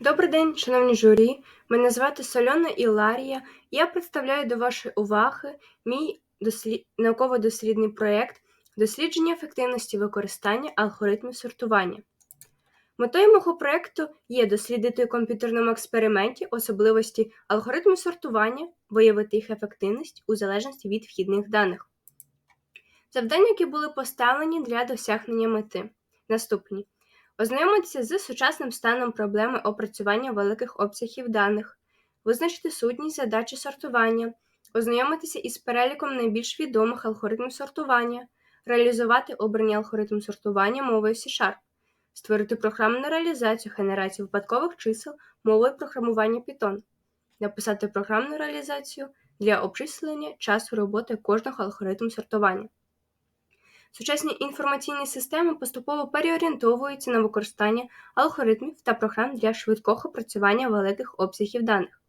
Добрий день, шановні журі. Мене звати Сольона Іларія. Я представляю до вашої уваги мій дослід... науково-дослідний проєкт дослідження ефективності використання алгоритмів сортування. Метою мого проєкту є дослідити у комп'ютерному експерименті особливості алгоритму сортування, виявити їх ефективність у залежності від вхідних даних. Завдання, які були поставлені для досягнення мети. Наступні ознайомитися з сучасним станом проблеми опрацювання великих обсягів даних, визначити сутність задачі сортування, ознайомитися із переліком найбільш відомих алгоритмів сортування, реалізувати обрані алгоритм сортування мовою C-Sharp, створити програмну реалізацію генерації випадкових чисел мовою програмування Python, написати програмну реалізацію для обчислення часу роботи кожного алгоритму сортування. Сучасні інформаційні системи поступово переорієнтовуються на використання алгоритмів та програм для швидкого опрацювання великих обсягів даних.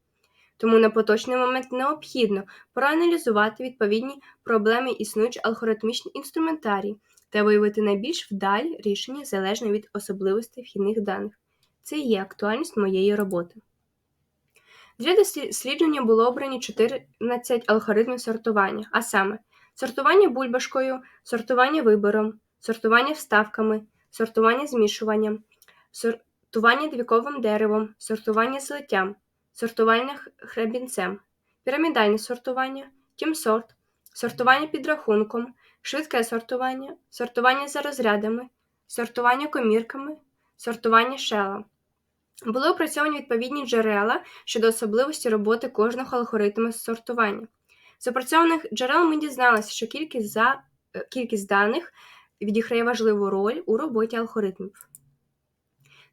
Тому на поточний момент необхідно проаналізувати відповідні проблеми існуючі алгоритмічні інструментарії та виявити найбільш вдалі рішення залежно від особливостей вхідних даних. Це і є актуальність моєї роботи. Для дослідження було обрані 14 алгоритмів сортування, а саме сортування бульбашкою, сортування вибором, сортування вставками, сортування змішуванням, сортування двіковим деревом, сортування злиттям, сортування хребінцем, пірамідальне сортування, тімсорт, сортування підрахунком, швидке сортування, сортування за розрядами, сортування комірками, сортування шела. Були опрацьовані відповідні джерела щодо особливості роботи кожного алгоритму сортування. З опрацьованих джерел ми дізналися, що кількість за, е, кількість даних відіграє важливу роль у роботі алгоритмів.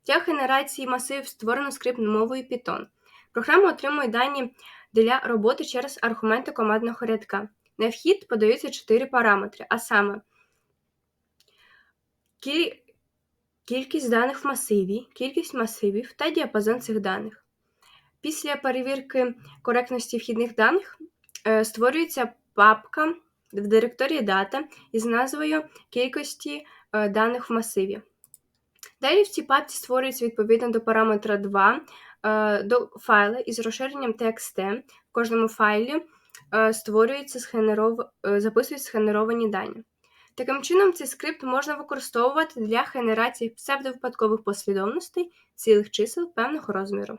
Для генерації масивів створено скрипт мовою Python. Програма отримує дані для роботи через аргументи командного рядка. На вхід подаються чотири параметри, а саме кількість даних в масиві, кількість масивів та діапазон цих даних. Після перевірки коректності вхідних даних створюється папка в директорії дата із назвою кількості е, даних в масиві. Далі в цій папці створюється відповідно до параметра 2 е, до файли із розширенням TXT. В кожному файлі створюється сгенеров... записують сгенеровані дані. Таким чином, цей скрипт можна використовувати для генерації псевдовипадкових послідовностей цілих чисел певного розміру.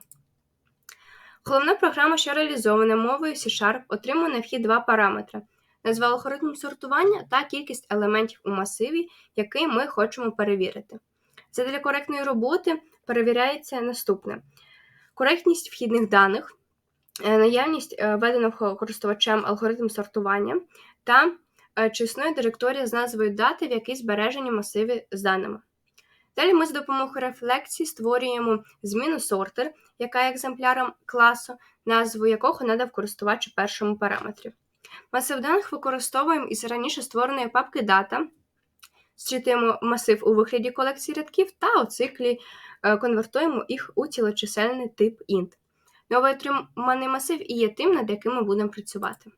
Головна програма, що реалізована мовою C-Sharp, отримує на вхід два параметри: назва алгоритму сортування та кількість елементів у масиві, який ми хочемо перевірити. Задля коректної роботи перевіряється наступне: коректність вхідних даних, е, наявність е, введеного користувачем алгоритму сортування та е, чи існує директорія з назвою дати, в якій збережені масиви з даними. Далі ми з допомогою рефлексії створюємо зміну сортер, яка є екземпляром класу, назву якого надав користувач першому параметрі. Масив даних використовуємо із раніше створеної папки дата, зчитуємо масив у вигляді колекції рядків та у циклі е, конвертуємо їх у цілочисельний тип int. Новий отриманий масив і є тим, над яким ми будемо працювати.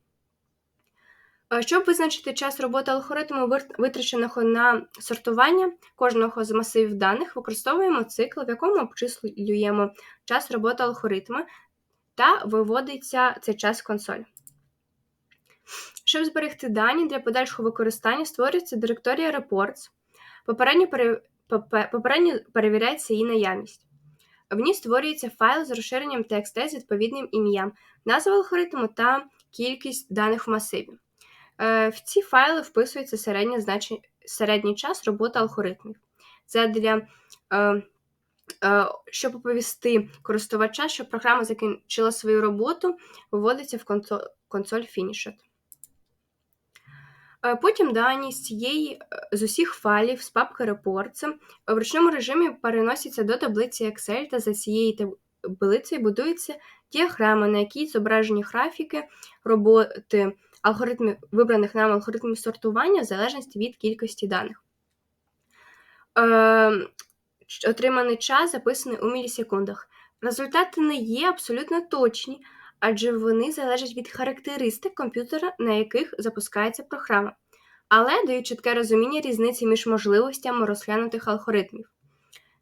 Щоб визначити час роботи алгоритму, витраченого на сортування кожного з масивів даних, використовуємо цикл, в якому обчислюємо час роботи алгоритму та виводиться цей час в консоль. Щоб зберегти дані для подальшого використання, створюється директорія Reports. Попередньо, пере... Попередньо перевіряється її наявність. В ній створюється файл з розширенням TXT з відповідним ім'ям, назва алгоритму та кількість даних в масиві. Е, в ці файли вписується середнє значення, середній час роботи алгоритмів. Це для е, е, щоб оповісти користувача, що програма закінчила свою роботу, виводиться в консоль, консоль Finished. Потім дані з цієї з усіх файлів з папки Reports в ручному режимі переносяться до таблиці Excel та за цією таблицею будується діаграма, на якій зображені графіки роботи алгоритмів, вибраних нам алгоритмів сортування в залежності від кількості даних. Е, Отриманий час записаний у мілісекундах. Результати не є абсолютно точні, адже вони залежать від характеристик комп'ютера, на яких запускається програма, але дають чітке розуміння різниці між можливостями розглянутих алгоритмів.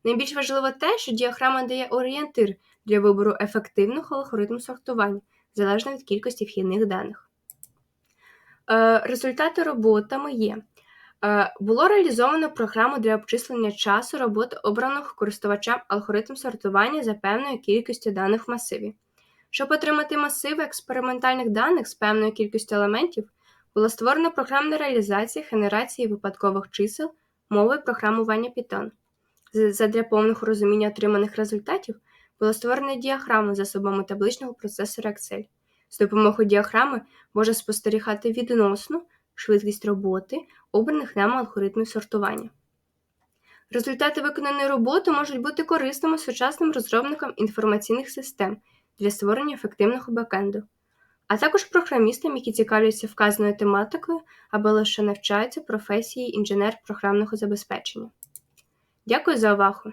Найбільш важливо те, що діаграма дає орієнтир для вибору ефективного алгоритму сортування, залежно від кількості вхідних даних. Е, результати роботами є. Е, було реалізовано програму для обчислення часу роботи обраного користувачам алгоритм сортування за певною кількістю даних в масиві. Щоб отримати масиви експериментальних даних з певною кількістю елементів, була створена програмна реалізація генерації випадкових чисел мови програмування Python. Задля повного розуміння отриманих результатів була створена діаграма засобами табличного процесора Excel. З допомогою діаграми можна спостерігати відносну швидкість роботи обраних нами алгоритмів сортування. Результати виконаної роботи можуть бути корисними сучасним розробникам інформаційних систем для створення ефективного бекенду, а також програмістам, які цікавляться вказаною тематикою або лише навчаються професії інженер програмного забезпечення. Дякую за увагу!